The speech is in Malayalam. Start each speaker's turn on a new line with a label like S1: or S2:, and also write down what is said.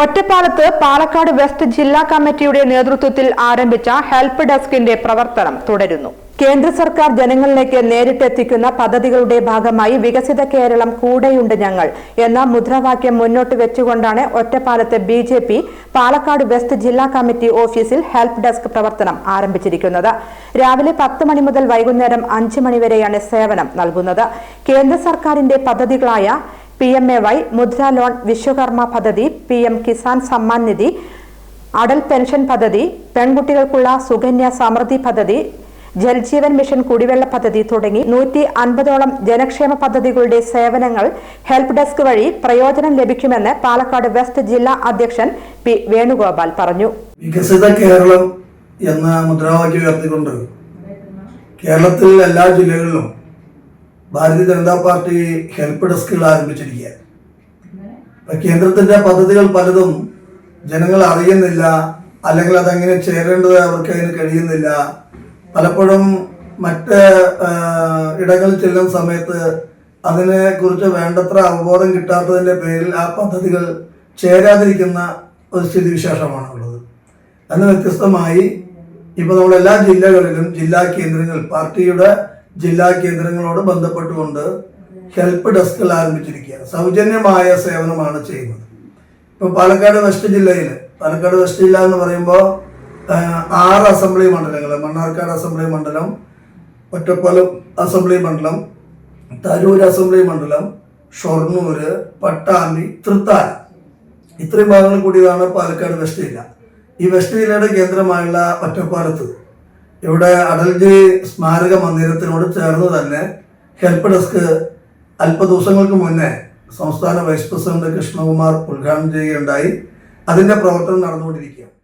S1: ഒറ്റപ്പാലത്ത് പാലക്കാട് വെസ്റ്റ് ജില്ലാ കമ്മിറ്റിയുടെ നേതൃത്വത്തിൽ ആരംഭിച്ച ഹെൽപ്പ് ഡെസ്കിന്റെ പ്രവർത്തനം തുടരുന്നു. കേന്ദ്ര സർക്കാർ ജനങ്ങളിലേക്ക് നേരിട്ടെത്തിക്കുന്ന പദ്ധതികളുടെ ഭാഗമായി വികസിത കേരളം കൂടെയുണ്ട് ഞങ്ങൾ എന്ന മുദ്രാവാക്യം മുന്നോട്ട് വെച്ചുകൊണ്ടാണ് ഒറ്റപ്പാലത്ത് B J P Palakkad west ജില്ലാ കമ്മിറ്റി ഓഫീസിൽ ഹെൽപ്പ് ഡെസ്ക് പ്രവർത്തനം ആരംഭിച്ചിരിക്കുന്നത്. രാവിലെ പത്ത് മണി മുതൽ വൈകുന്നേരം അഞ്ച് മണിവരെയാണ് സേവനം നൽകുന്നത്. കേന്ദ്ര സർക്കാരിന്റെ പദ്ധതികളായ P M A Y Mudra loan Vishwakarma പദ്ധതി P M Kisan Samman Nidhi Atal pension പദ്ധതി പെൺകുട്ടികൾക്കുള്ള സുകന്യ സമൃദ്ധി പദ്ധതി ജൽജീവൻ മിഷൻ കുടിവെള്ള പദ്ധതി തുടങ്ങി നൂറ്റി അൻപതോളം ജനക്ഷേമ പദ്ധതികളുടെ സേവനങ്ങൾ ഹെൽപ്പ് ഡെസ്ക് വഴി പ്രയോജനം ലഭിക്കുമെന്ന് പാലക്കാട് വെസ്റ്റ് ജില്ലാ അധ്യക്ഷൻ പി വേണുഗോപാൽ പറഞ്ഞു.
S2: വികസിത കേരളം എന്ന മുദ്രാവാക്യം ഉയർത്തിക്കൊണ്ട് കേരളത്തിലെ എല്ലാ ജില്ലകളിലും ഭാരതീയ ജനതാ പാർട്ടി ഹെൽപ്പ് ഡെസ്കുകൾ ആരംഭിച്ചിരിക്കുക ഇപ്പൊ കേന്ദ്രത്തിന്റെ പദ്ധതികൾ പലതും ജനങ്ങൾ അറിയുന്നില്ല അല്ലെങ്കിൽ അതെങ്ങനെ ചേരേണ്ടത് അവർക്ക് അതിന് കഴിയുന്നില്ല. പലപ്പോഴും മറ്റ് ഇടങ്ങളിൽ ചെല്ലുന്ന സമയത്ത് അതിനെ കുറിച്ച് വേണ്ടത്ര അവബോധം കിട്ടാത്തതിന്റെ പേരിൽ ആ പദ്ധതികൾ ചേരാതിരിക്കുന്ന ഒരു സ്ഥിതിവിശേഷമാണ് ഉള്ളത് അതിന് വ്യത്യസ്തമായി ഇപ്പോൾ നമ്മൾ എല്ലാ ജില്ലകളിലും ജില്ലാ കേന്ദ്രങ്ങളിൽ പാർട്ടിയുടെ ജില്ലാ കേന്ദ്രങ്ങളോട് ബന്ധപ്പെട്ടുകൊണ്ട് ഹെൽപ്പ് ഡെസ്കുകൾ ആരംഭിച്ചിരിക്കുകയാണ് സൗജന്യമായ സേവനമാണ് ചെയ്യുന്നത്. ഇപ്പോൾ പാലക്കാട് വെസ്റ്റ് ജില്ലയിൽ പാലക്കാട് വെസ്റ്റ് ജില്ല എന്ന് പറയുമ്പോൾ ആറ് അസംബ്ലി മണ്ഡലങ്ങൾ മണ്ണാർക്കാട് അസംബ്ലി മണ്ഡലം ഒറ്റപ്പാലം അസംബ്ലി മണ്ഡലം തരൂർ അസംബ്ലി മണ്ഡലം ഷൊർണൂര് പട്ടാമ്പി തൃത്താല. ഇത്രയും ഭാഗങ്ങൾ കൂടിയതാണ് പാലക്കാട് വെസ്റ്റ് ജില്ല. ഈ വെസ്റ്റ് ജില്ലയുടെ കേന്ദ്രമായുള്ള ഒറ്റപ്പാലത്ത്. ഇവിടെ അടൽജി സ്മാരക മന്ദിരത്തിനോട് ചേർന്ന് തന്നെ ഹെൽപ്പ് ഡെസ്ക് അല്പ ദിവസങ്ങൾക്ക് മുന്നേ സംസ്ഥാന വൈസ് പ്രസിഡന്റ് കൃഷ്ണകുമാർ ഉദ്ഘാടനം ചെയ്യുകയുണ്ടായി. അതിന്റെ പ്രവർത്തനം നടന്നുകൊണ്ടിരിക്കുകയാണ്.